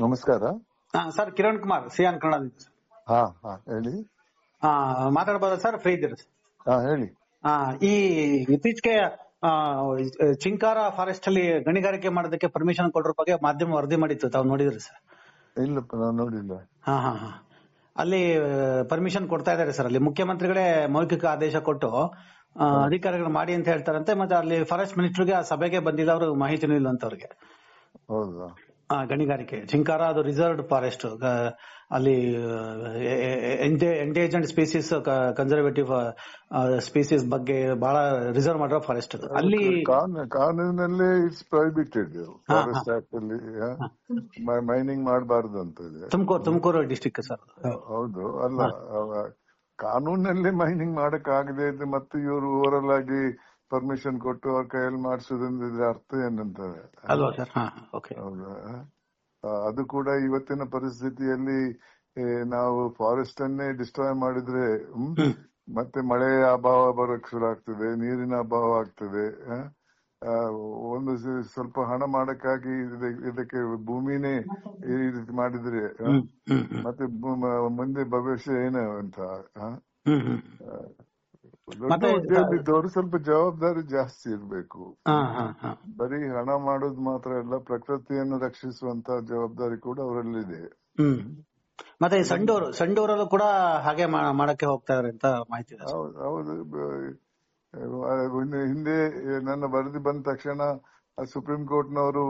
ನಮಸ್ಕಾರ. ಹಾ ಸರ್ ಕಿರಣ್ ಕುಮಾರ್ ಸಿಯಾನ್ ಕನ್ನಡದಿಂದ. ಸರ್. ಹಾ ಹಾ ಹೇಳಿ. ಆ, ಮಾತಾಡ್ಬೋದಾ ಸರ್ ಫ್ರೀ ಇದ್ದೀರಾ ಸರ್? ಹಾ ಹೇಳಿ. ಆ, ಈ ಇತ್ತೀಚೆಗೆ ಆ, ಚಿಂಕಾರ ಫಾರೆಸ್ಟ್ ಅಲ್ಲಿ ಗಣಿಗಾರಿಕೆ ಮಾಡೋದಕ್ಕೆ ಪರ್ಮಿಷನ್ ಕೊಟ್ಟರ ಬಗ್ಗೆ ಮಾಧ್ಯಮ ವರದಿ ಮಾಡಿತ್ತು ತಾವು ನೋಡಿದ್ರಿ ಸರ್ ಇಲ್ಲಪ್ಪ ನಾನು ನೋಡಿಲ್ಲ. ಹಾ ಹಾ ಹಾ. ಅಲ್ಲಿ ಪರ್ಮಿಷನ್ ಕೊಡ್ತಾ ಇದ್ದಾರೆ ಸರ್ ಅಲ್ಲಿ ಮುಖ್ಯಮಂತ್ರಿಗಳೇ ಮೌಖಿಕ ಆದೇಶ ಕೊಟ್ಟು ಆ, ಅಧಿಕಾರಿಗಳು ಮಾಡಿ ಅಂತ ಹೇಳ್ತಾರಂತೆ ಮತ್ತೆ ಅಲ್ಲಿ ಫಾರೆಸ್ಟ್ ಮಿನಿಸ್ಟರ್ಗೆ ಆ ಸಭೆಗೆ ಬಂದಿಲ್ಲ ಅವರು ಮಾಹಿತಿನೂ ಇಲ್ಲ ಅಂತ ಅವ್ರಿಗೆ ಹೌದಾ? ಗಣಿಗಾರಿಕೆ. ಚಿಂಕಾರ ಅದು ರಿಸರ್ವ್ಡ್ ಫಾರೆಸ್ಟ್. ಅಲ್ಲಿ ಎಂಟೇಜೆಂಟ್ ಸ್ಪೀಸೀಸ್ ಕನ್ಸರ್ವೇಟಿವ್ ಸ್ಪೀಸೀಸ್ ಬಗ್ಗೆ ಬಹಳ ರಿಸರ್ವ್ ಮಾಡಿರೋ ಫಾರೆಸ್ಟ್ ಅಲ್ಲಿ ಕಾನೂನು ಕಾನೂನಲ್ಲಿ ಇಟ್ಸ್ ಪ್ರೊಹಿಬಿಟೆಡ್. ಫಾರೆಸ್ಟ್ ಆಕ್ಟ್ ಅಲ್ಲಿ ಮೈನಿಂಗ್ ಮಾಡಬಾರ್ದು ಅಂತ ಇದೆ. ತುಮಕೂರು ತುಮಕೂರು ಡಿಸ್ಟಿಕ್ ಸರ್ ಹೌದು ಅಲ್ಲ ಕಾನೂನಲ್ಲಿ ಮೈನಿಂಗ್ ಮಾಡಕ್ ಆಗದೆ ಮತ್ತೆ ಇವರು ಓವರಲ್ ಆಗಿ ಪರ್ಮಿಷನ್ ಕೊಟ್ಟು ಅವ್ರ ಕೈಯಲ್ಲಿ ಮಾಡಿಸೋದ್ರಿಂದ ಅರ್ಥ ಏನಂತಾರೆ ಅಲ್ವಾ ಸರ್ ಹಾ ಓಕೆ ಹೌದಾ? ಅದು ಕೂಡ ಇವತ್ತಿನ ಪರಿಸ್ಥಿತಿಯಲ್ಲಿ ನಾವು ಫಾರೆಸ್ಟ್ ಅನ್ನೇ ಡಿಸ್ಟ್ರಾಯ್ ಮಾಡಿದ್ರೆ ಮತ್ತೆ ಮಳೆಯ ಅಭಾವ ಬರಕ್ ಶುರು ಆಗ್ತದೆ ನೀರಿನ ಅಭಾವ ಆಗ್ತದೆ ಒಂದು ಸ್ವಲ್ಪ ಹಣ ಮಾಡಕ್ಕಾಗಿ ಇದ- ಇದಕ್ಕೆ ಭೂಮಿನೇ ಈ ರೀತಿ ಮಾಡಿದ್ರೆ ಮತ್ತೆ ಮುಂದೆ ಭವಿಷ್ಯ ಏನು ಅಂತ ಮತ್ತೆ ಸ್ವಲ್ಪ ಜವಾಬ್ದಾರಿ ಜಾಸ್ತಿ ಇರ್ಬೇಕು. ಬರೀ ಹಣ ಮಾಡೋದು ಮಾತ್ರ ಅಲ್ಲ ಪ್ರಕೃತಿಯನ್ನು ರಕ್ಷಿಸುವಂತ ಜವಾಬ್ದಾರಿ ಕೂಡ ಅವರಲ್ಲಿದೆ. ಮತ್ತೆ ಸಂಡೂರು ಸಂಡೂರಲ್ಲೂ ಕೂಡ ಹಾಗೆ ಮಾಡಕ್ಕೆ ಹೋಗ್ತಾ ಇದಾರೆ ಅಂತ ಮಾಹಿತಿ ಹೌದು ಹಿಂದೆ ನನ್ನ ವರದಿ ಬಂದ ತಕ್ಷಣ ಸುಪ್ರೀಂ ಕೋರ್ಟ್ ನವರು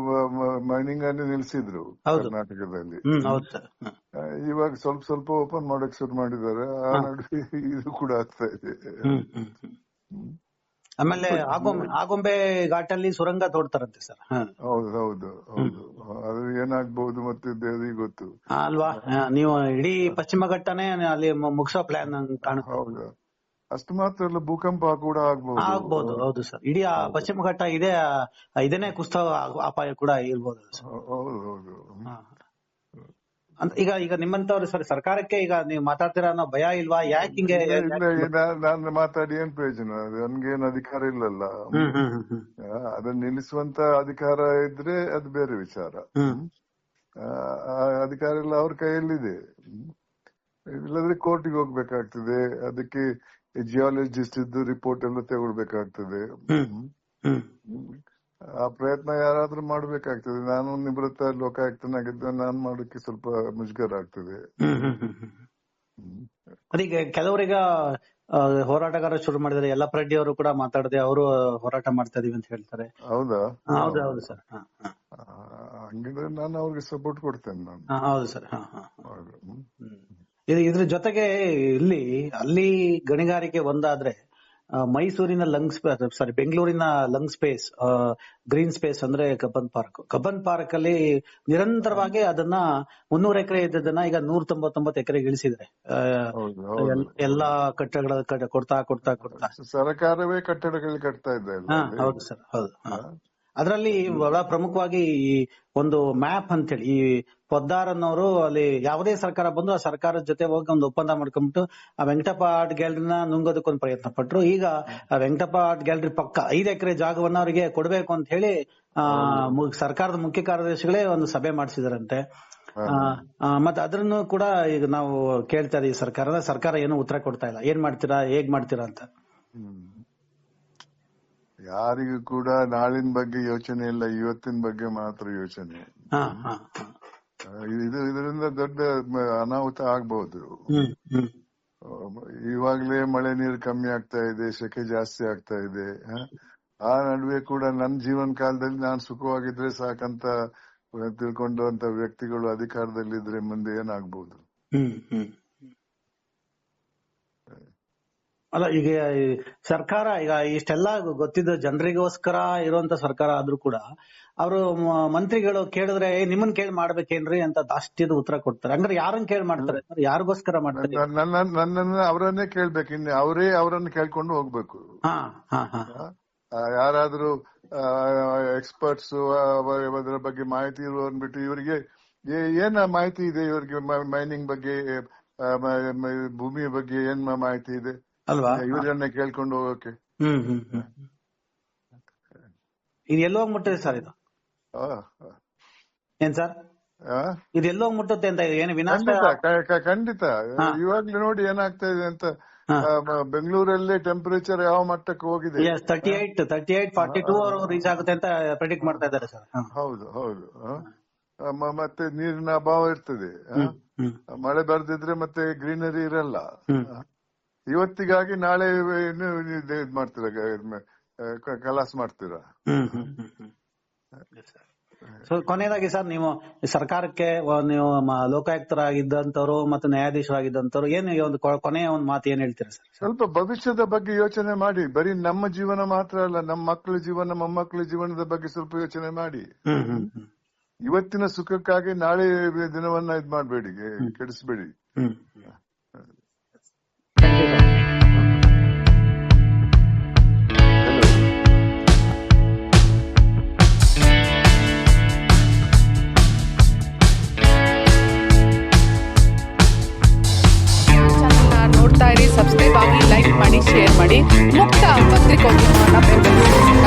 ಮೈನಿಂಗ್ ಅನ್ನು ನಿಲ್ಸಿದ್ರು ಕರ್ನಾಟಕದಲ್ಲಿ. ಹೌದು ಸರ್. ಹ್ಮ್. ಇವಾಗ ಸ್ವಲ್ಪ ಸ್ವಲ್ಪ ಓಪನ್ ಮಾಡಕ್ ಶುರು ಮಾಡಿದ್ದಾರೆ. ಆ ನಡುವೆ ಇದು ಕೂಡ ಆಗ್ತಾ ಇದೆ. ಆಮೇಲೆ ಆಗೊಂಬೆ ಆಗೊಂಬೆ ಘಾಟಲ್ಲಿ ಸುರಂಗ ತೋಡ್ತಾರಂತೆ ಸರ್. ಹೌದು ಹೌದು ಹೌದು. ಅದು ಏನಾಗ್ಬಹುದು ಮತ್ತೆ ದೇವರಿಗೆ ಗೊತ್ತು. ಅಲ್ವಾ? ನೀವು ಇಡೀ ಪಶ್ಚಿಮ ಘಟ್ಟನೇ ಅಲ್ಲಿ ಮುಗಿಸೋ ಪ್ಲಾನ್ ಕಾಣುತ್ತೆ. ಹೌದು. ಅಷ್ಟು ಮಾತ್ರ ಅಲ್ಲ ಭೂಕಂಪ ಕೂಡ ಆಗ್ಬಹುದು ಆಗ್ಬಹುದು ಹೌದು ಸರ್. ಇಡೀ ಆ ಪಶ್ಚಿಮ ಘಟ್ಟ ಇದೆ ಇದನ್ನೇ ಕುಸ್ತವ ಅಪಾಯ ಕೂಡ ಇರ್ಬೋದು ಹೌದು. ಈಗ ಈಗ ನಿಮ್ಮಂತವ್ರು ಸರ್ ಸರ್ಕಾರಕ್ಕೆ ಈಗ ನೀವು ಮಾತಾಡ್ತೀರಾ ಅನ್ನೋ ಭಯ ಇಲ್ವಾ? ಯಾಕೆ ಹಿಂಗೆ ನಾನು ಮಾತಾಡಿ ಏನ್ ಪ್ರಯೋಜನ? ನನ್ಗೇನ್ ಅಧಿಕಾರ ಇಲ್ಲಲ್ಲ. ಅದನ್ನ ನಿಲ್ಲಿಸುವಂತ ಅಧಿಕಾರ ಇದ್ರೆ ಅದು ಬೇರೆ ವಿಚಾರ. ಅಧಿಕಾರ ಎಲ್ಲ ಅವ್ರ ಕೈಯಲ್ಲಿದೆ. ಇಲ್ಲದ್ರೆ ಕೋರ್ಟಿಗೆ ಹೋಗ್ಬೇಕಾಗ್ತದೆ. ಅದಕ್ಕೆ ಜಿಯಾಲಜಿಸ್ಟ್ ಇದ್ದು ರಿಪೋರ್ಟ್ ಎಲ್ಲ ತಗೊಳ್ಬೇಕಾಗ್ತದೆ. ಆ ಪ್ರಯತ್ನ ಯಾರಾದ್ರೂ ಮಾಡ್ಬೇಕಾಗ್ತದೆ. ನಾನು ನಿವೃತ್ತ ಲೋಕಾಯುಕ್ತನಾಗಿದ್ದ ನಾನ್ ಮಾಡೋಕೆ ಸ್ವಲ್ಪ ಮುಜುಗರ ಆಗ್ತದೆ. ಅದೀಗ ಕೆಲವರಿಗ ಹೋರಾಟಗಾರ ಶುರು ಮಾಡಿದರೆ ಎಲ್ಲ ಪ್ರಡ್ಡಿ ಅವರು ಕೂಡ ಮಾತಾಡದೆ ಅವರು ಹೋರಾಟ ಮಾಡ್ತಾ ಇದೀವಿ ಅಂತ ಹೇಳ್ತಾರೆ. ಹೌದಾ? ಹೌದು ಹೌದು ಸರ್. ಹಂಗಿದ್ರೆ ನಾನು ಅವ್ರಿಗೆ ಸಪೋರ್ಟ್ ಕೊಡ್ತೇನೆ ನಾನು. ಹೌದು ಸರ್. ಇದ್ರ ಜೊತೆಗೆ ಇಲ್ಲಿ ಅಲ್ಲಿ ಗಣಿಗಾರಿಕೆ ಒಂದಾದ್ರೆ ಮೈಸೂರಿನ ಲಂಗ್ ಸಾರಿ ಬೆಂಗಳೂರಿನ ಲಂಗ್ ಸ್ಪೇಸ್ ಗ್ರೀನ್ ಸ್ಪೇಸ್ ಅಂದ್ರೆ ಕಬ್ಬನ್ ಪಾರ್ಕ್. ಕಬ್ಬನ್ ಪಾರ್ಕ್ ಅಲ್ಲಿ ನಿರಂತರವಾಗಿ ಅದನ್ನ ಮುನ್ನೂರ ಎಕರೆ ಇದ್ದದನ್ನ ಈಗ ನೂರ ತೊಂಬತ್ತೊಂಬತ್ತು ಎಕರೆಗೆ ಇಳಿಸಿದ್ರೆ ಎಲ್ಲಾ ಕಟ್ಟಡಗಳ ಕಡೆ ಕೊಡ್ತಾ ಕೊಡ್ತಾ ಕೊಡ್ತಾ. ಸರ್ಕಾರವೇ ಕಟ್ಟಡಗಳು ಕಟ್ತಾ ಇದೆ? ಹೌದು ಸರ್ ಹೌದು ಅದರಲ್ಲಿ ಬಹಳ ಪ್ರಮುಖವಾಗಿ ಈ ಒಂದು ಮ್ಯಾಪ್ ಅಂತೇಳಿ ಈ ಪೊದ್ದಾರ್ ಅನ್ನೋರು ಅಲ್ಲಿ ಯಾವುದೇ ಸರ್ಕಾರ ಬಂದು ಆ ಸರ್ಕಾರದ ಜೊತೆ ಹೋಗಿ ಒಂದು ಒಪ್ಪಂದ ಮಾಡ್ಕೊಂಡ್ಬಿಟ್ಟು ಆ ವೆಂಕಟಪ್ಪ ಆರ್ಟ್ ಗ್ಯಾಲರಿನ ನುಂಗೋದಕ್ಕೊಂದು ಪ್ರಯತ್ನ ಪಟ್ರು. ಈಗ ಆ ವೆಂಕಟಪ್ಪ ಆರ್ಟ್ ಗ್ಯಾಲರಿ ಪಕ್ಕ ಐದು ಎಕರೆ ಜಾಗವನ್ನ ಅವರಿಗೆ ಕೊಡಬೇಕು ಅಂತ ಹೇಳಿ ಆ ಸರ್ಕಾರದ ಮುಖ್ಯ ಕಾರ್ಯದರ್ಶಿಗಳೇ ಒಂದು ಸಭೆ ಮಾಡಿಸಿದಾರಂತೆ. ಮತ್ತೆ ಅದನ್ನು ಕೂಡ ಈಗ ನಾವು ಕೇಳ್ತಾ ಇದೀವಿ ಸರ್ಕಾರದ ಸರ್ಕಾರ ಏನು ಉತ್ತರ ಕೊಡ್ತಾ ಇಲ್ಲ. ಏನ್ ಮಾಡ್ತೀರಾ ಹೇಗ್ ಮಾಡ್ತೀರಾ ಅಂತ. ಯಾರಿಗೂ ಕೂಡ ನಾಳಿನ ಬಗ್ಗೆ ಯೋಚನೆ ಇಲ್ಲ ಇವತ್ತಿನ ಬಗ್ಗೆ ಮಾತ್ರ ಯೋಚನೆ. ಇದು ಇದರಿಂದ ದೊಡ್ಡ ಅನಾಹುತ ಆಗ್ಬಹುದು ಇವಾಗ್ಲೇ ಮಳೆ ನೀರು ಕಮ್ಮಿ ಆಗ್ತಾ ಇದೆ ಸೆಕೆ ಜಾಸ್ತಿ ಆಗ್ತಾ ಇದೆ ಆ? ಆ ನಡುವೆ ಕೂಡ ನನ್ನ ಜೀವನ ಕಾಲದಲ್ಲಿ ನಾನು ಸುಖವಾಗಿದ್ರೆ ಸಾಕಂತ ತಿಳ್ಕೊಂಡಂತ ವ್ಯಕ್ತಿಗಳು ಅಧಿಕಾರದಲ್ಲಿ ಇದ್ರೆ ಮುಂದೆ ಏನಾಗ್ಬಹುದು ಹ್ಮ್ ಹ್ಮ್ ಅಲ್ಲ ಈಗ ಸರ್ಕಾರ ಈಗ ಇಷ್ಟೆಲ್ಲ ಗೊತ್ತಿದ್ದ ಜನರಿಗೋಸ್ಕರ ಇರುವಂತ ಸರ್ಕಾರ ಆದ್ರೂ ಕೂಡ ಅವರು ಮಂತ್ರಿಗಳು ಕೇಳಿದ್ರೆ "ಏ, ನಿಮ್ಮನ್ ಕೇಳಿ ಮಾಡ್ಬೇಕೇನ್ರಿ? ಅಂತ ದಾಸ್ತಿದ ಉತ್ತರ ಕೊಡ್ತಾರೆ. ಅಂದ್ರೆ ಯಾರನ್ನ ಕೇಳಿ ಮಾಡ್ತಾರೆ? ಯಾರಿಗೋಸ್ಕರ ಮಾಡ್ತಾರೆ? ನನ್ನ ನನ್ನನ್ನ ಅವರನ್ನೇ ಕೇಳ್ಬೇಕು. ಇನ್ನು ಅವರೇ ಅವರನ್ನ ಕೇಳ್ಕೊಂಡು ಹೋಗ್ಬೇಕು. ಹಾ ಹಾ ಹಾ. ಆ, ಯಾರಾದ್ರೂ ಎಕ್ಸ್ಪರ್ಟ್ಸ್ ಅದರ ಬಗ್ಗೆ ಮಾಹಿತಿ ಇರುವವನ್ ಬಿಟ್ಟು ಇವರಿಗೆ ಏನ್ ಮಾಹಿತಿ ಇದೆ ಇವರಿಗೆ? ಮೈನಿಂಗ್ ಬಗ್ಗೆ ಭೂಮಿಯ ಬಗ್ಗೆ ಏನ್ ಮಾಹಿತಿ ಇದೆ? ಅಲ್ವಾ? ಇವರನ್ನ ಕೇಳ್ಕೊಂಡು ಹೋಗೋಕೆ. ಹ್ಮ್ ಹ್ಮ್ ಹ್ಮ್ ಇದು ಎಲ್ಲೋ ಮುಟ್ಟದೆ ಸರ್ ಇದು? ಏನ್ ಸರ್? ಇದು ಎಲ್ಲೋ ಮುಟ್ಟುತ್ತೆ ಅಂತ ಏನು ವಿನಾಶ? ಖಂಡಿತ ಇವಾಗ್ಲೂ ನೋಡಿ ಏನಾಗ್ತಾ ಇದೆ ಅಂತ. ಬೆಂಗಳೂರಲ್ಲಿ ಟೆಂಪರೇಚರ್ ಯಾವ ಮಟ್ಟಕ್ಕೆ ಹೋಗಿದೆ? Thirty eight thirty eight forty two reach ಆಗುತ್ತೆ ಅಂತ ಪ್ರೆಡಿಕ್ಟ್ ಮಾಡ್ತಾ ಇದ್ದಾರೆ ಸರ್. ಹೌದು ಹೌದು. ಮತ್ತೆ ನೀರಿನ ಅಭಾವ ಇರ್ತದೆ. ಮಳೆ ಬರ್ದಿದ್ರೆ ಮತ್ತೆ ಗ್ರೀನರಿ ಇರಲ್ಲ. ಇವತ್ತಿಗಾಗಿ ನಾಳೆ ಇನ್ನು ಇದು ಇದ್ ಮಾಡ್ತೀರಾ ಕಲಾಸ್ ಮಾಡ್ತೀರಾ? ಕೊನೆಯದಾಗಿ ಸರ್ ನೀವು ಸರ್ಕಾರಕ್ಕೆ ನೀವು ಲೋಕಾಯುಕ್ತರಾಗಿದ್ದಂತವ್ರು ಮತ್ತು ನ್ಯಾಯಾಧೀಶರಾಗಿದ್ದಂತವ್ರು ಏನು ಒಂದು ಕೊನೆಯ ಒಂದು ಮಾತು ಏನ್ ಹೇಳ್ತೀರಾ ಸರ್? ಸ್ವಲ್ಪ ಭವಿಷ್ಯದ ಬಗ್ಗೆ ಯೋಚನೆ ಮಾಡಿ. ಬರೀ ನಮ್ಮ ಜೀವನ ಮಾತ್ರ ಅಲ್ಲ ನಮ್ಮ ಮಕ್ಕಳ ಜೀವನ ಮೊಮ್ಮಕ್ಕಳ ಜೀವನದ ಬಗ್ಗೆ ಸ್ವಲ್ಪ ಯೋಚನೆ ಮಾಡಿ. ಹ್ಮ್ ಹ್ಮ್ ಹ್ಮ್. ಇವತ್ತಿನ ಸುಖಕ್ಕಾಗಿ ನಾಳೆ ದಿನವನ್ನ ಇದ್ ಮಾಡ್ಬೇಡಿ ಕೆಡಿಸ್ಬೇಡಿ. ಹ್ಮ್.